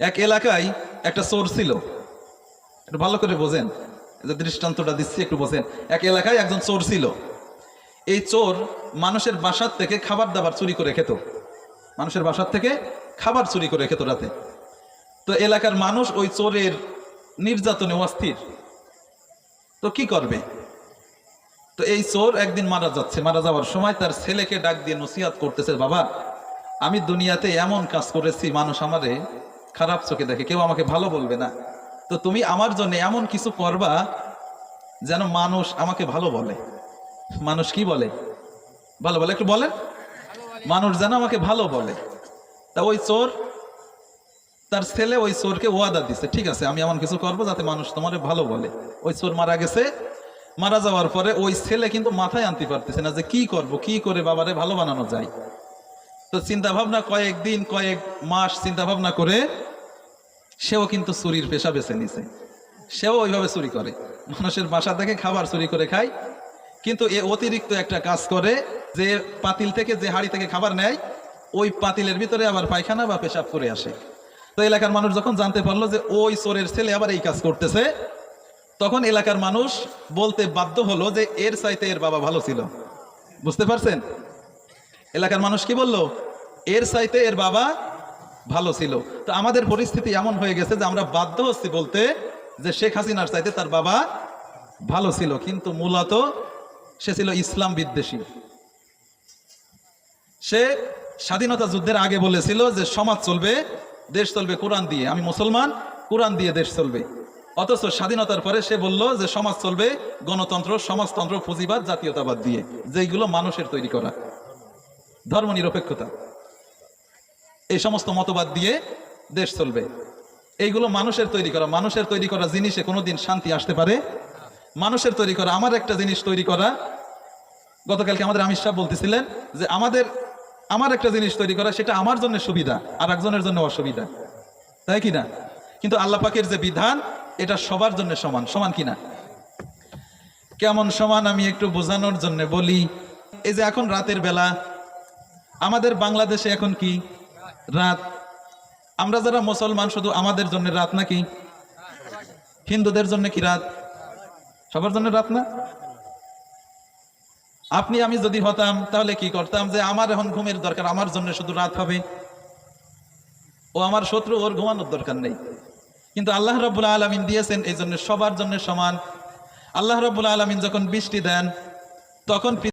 এক এলাকায় একটা চোর ছিল। একটু ভালো করে বোঝেন। যে দৃষ্টান্তটা দিচ্ছি, একটু বোঝেন। এক এলাকায় একজন চোর ছিল। এই চোর মানুষের বাসার থেকে খাবার দাবার চুরি করে খেত। মানুষের বাসার থেকে খাবার চুরি করে খেত রাতে। তো এলাকার মানুষ ওই চোরের নির্যাতনে অস্থির। তো কি করবে? তো এই চোর একদিন মারা যাচ্ছে। মারা যাওয়ার সময় তার ছেলেকে ডাক দিয়ে নসিহাত করতেছে, বাবা, আমি দুনিয়াতে এমন কাজ করেছি, মানুষ আমারে খারাপ চোখে দেখে, কেউ আমাকে ভালো বলবে না। তো তুমি আমার জন্য এমন কিছু করবা যেন মানুষ আমাকে ভালো বলে। মানুষ কি বলে? ভালো বলে, একটু বলেন। মানুষ যেন আমাকে ভালো বলে। তা ওই চোর, তার ছেলে ওই চোরকে ওয়াদা দিছে, ঠিক আছে, আমি এমন কিছু করব যাতে মানুষ তোমারে ভালো বলে। ওই চোর মারা গেছে, মারা যাওয়ার পরে ওই ছেলে কিন্তু মাথায় আনতে পারতেছে না যে কি করব, কি করে বাবারে ভালো বানানো যায়। তো চিন্তা ভাবনা কয়েকদিন, কয়েক মাস চিন্তা ভাবনা করে সেও কিন্তু চুরির পেশা বেছে নিছে। সেও ওইভাবে চুরি করে। মানুষের বাসা থেকে খাবার চুরি করে খায়। কিন্তু এ অতিরিক্ত একটা কাজ করে যে পাতিল থেকে যে হাড়ি থেকে খাবার নেয়, ওই পাতিলের ভিতরে আবার পায়খানা বা পেশাব করে আসে। তো এলাকার মানুষ যখন জানতে পারল যে ওই চোরের ছেলে আবার এই কাজ করতেছে, তখন এলাকার মানুষ বলতে বাধ্য হলো যে এর চাইতে এর বাবা ভালো ছিল। বুঝতে পারছেন? এলাকার মানুষ কি বলল? এর চাইতে এর বাবা ভালো ছিল। তো আমাদের পরিস্থিতি এমন হয়ে গেছে যে আমরা বাধ্য হচ্ছি বলতে যে শেখ হাসিনার চাইতে তার বাবা ভালো ছিল, কিন্তু মূলত সে ছিল ইসলাম বিদ্বেষী। সে স্বাধীনতা যুদ্ধের আগে বলেছিল যে সমাজ চলবে, দেশ চলবে কোরআন দিয়ে। আমি মুসলমান, কোরআন দিয়ে দেশ চলবে। অথচ স্বাধীনতার পরে সে বলল যে সমাজ চলবে, গণতন্ত্র, সমাজতন্ত্র, পুঁজিবাদ, জাতীয়তাবাদ দিয়ে যেগুলো মানুষের তৈরি করা। ধর্ম নিরপেক্ষতা এই সমস্ত মতবাদ দিয়ে দেশ চলবে। এইগুলো মানুষের তৈরি করা। মানুষের তৈরি করা জিনিসে কোনোদিন শান্তি আসতে পারে। মানুষের তৈরি করা, আমার একটা জিনিস তৈরি করা। গতকালকে আমাদের আমির সাহেব বলতেছিলেন যে, আমাদের, আমার একটা জিনিস তৈরি করা, সেটা আমার জন্য সুবিধা আর একজনের জন্য অসুবিধা। তাই কি না? কিন্তু আল্লাহ পাকের যে বিধান, এটা সবার জন্য সমান। সমান কিনা কেমন সমান আমি একটু বোঝানোর জন্য বলি, এই যে এখন রাতের বেলা, আমাদের বাংলাদেশে এখন কি? রাত। আমরা যারা মুসলমান, শুধু আমাদের জন্য রাত নাকি? হিন্দুদের জন্য কি রাত? সবার জন্য রাত না? আপনি, আমি যদি হতাম, তাহলে কি করতাম যে আমার এখন ঘুমের দরকার, আমার জন্য শুধু রাত হবে? ও আমার শত্রু, ওর ঘুমানোর দরকার নেই। কিন্তু আল্লাহ রাবুল আলমিন দিয়েছেন, এই জন্য সবার জন্য সমান। আল্লাহ রাবুল আলমিন যখন বৃষ্টি দেন, তখন